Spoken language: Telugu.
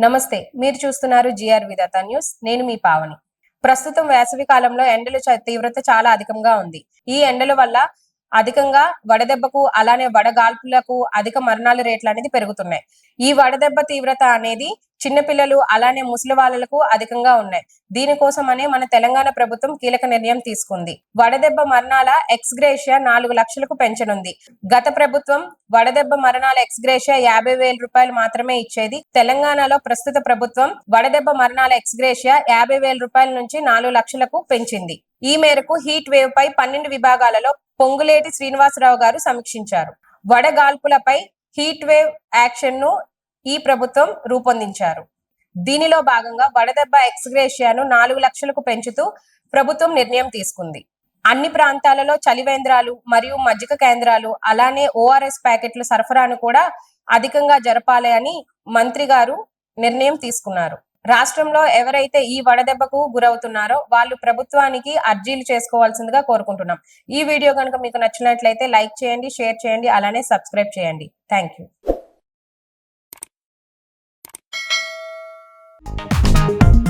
నమస్తే మీరు చూస్తున్నారు జిఆర్ విధాత న్యూస్. నేను మీ పావని. ప్రస్తుతం వేసవి కాలంలో ఎండల చ- తీవ్రత చాలా అధికంగా ఉంది. ఈ ఎండల వల్ల అధికంగా వడదెబ్బకు అలానే వడగాల్పులకు అధిక మరణాల రేట్లు అనేది పెరుగుతున్నాయి. ఈ వడదెబ్బ తీవ్రత అనేది చిన్నపిల్లలు అలానే ముసలి వాళ్ళకు అధికంగా ఉన్నాయి. దీనికోసమనే మన తెలంగాణ ప్రభుత్వం కీలక నిర్ణయం తీసుకుంది. వడదెబ్బ మరణాల ఎక్స్గ్రేషియా నాలుగు లక్షలకు పెంచనుంది. గత ప్రభుత్వం వడదెబ్బ మరణాల ఎక్స్గ్రేషియా యాభై వేల రూపాయలు మాత్రమే ఇచ్చేది. తెలంగాణలో ప్రస్తుత ప్రభుత్వం వడదెబ్బ మరణాల ఎక్స్గ్రేషియా యాభై వేల రూపాయల నుంచి నాలుగు లక్షలకు పెంచింది. ఈ మేరకు హీట్ వేవ్ పై పన్నెండు విభాగాలలో పొంగులేటి శ్రీనివాసరావు గారు సమీక్షించారు. వడగాల్పులపై హీట్ వేవ్ యాక్షన్ను ఈ ప్రభుత్వం రూపొందించారు. దీనిలో భాగంగా వడదెబ్బ ఎక్స్గ్రేషియాను నాలుగు లక్షలకు పెంచుతూ ప్రభుత్వం నిర్ణయం తీసుకుంది. అన్ని ప్రాంతాలలో చలివేంద్రాలు మరియు మజ్జిగ కేంద్రాలు అలానే ఓఆర్ఎస్ ప్యాకెట్ల సరఫరాను కూడా అధికంగా జరపాలి అని మంత్రి గారు నిర్ణయం తీసుకున్నారు. రాష్ట్రంలో ఎవరైతే ఈ వడదెబ్బకు గురవుతున్నారో వాళ్ళు ప్రభుత్వానికి అర్జీలు చేసుకోవాల్సిందిగా కోరుకుంటున్నాం. ఈ వీడియో కనుక మీకు నచ్చినట్లయితే లైక్ చేయండి షేర్ చేయండి అలానే సబ్స్క్రైబ్ చేయండి. Thank you Música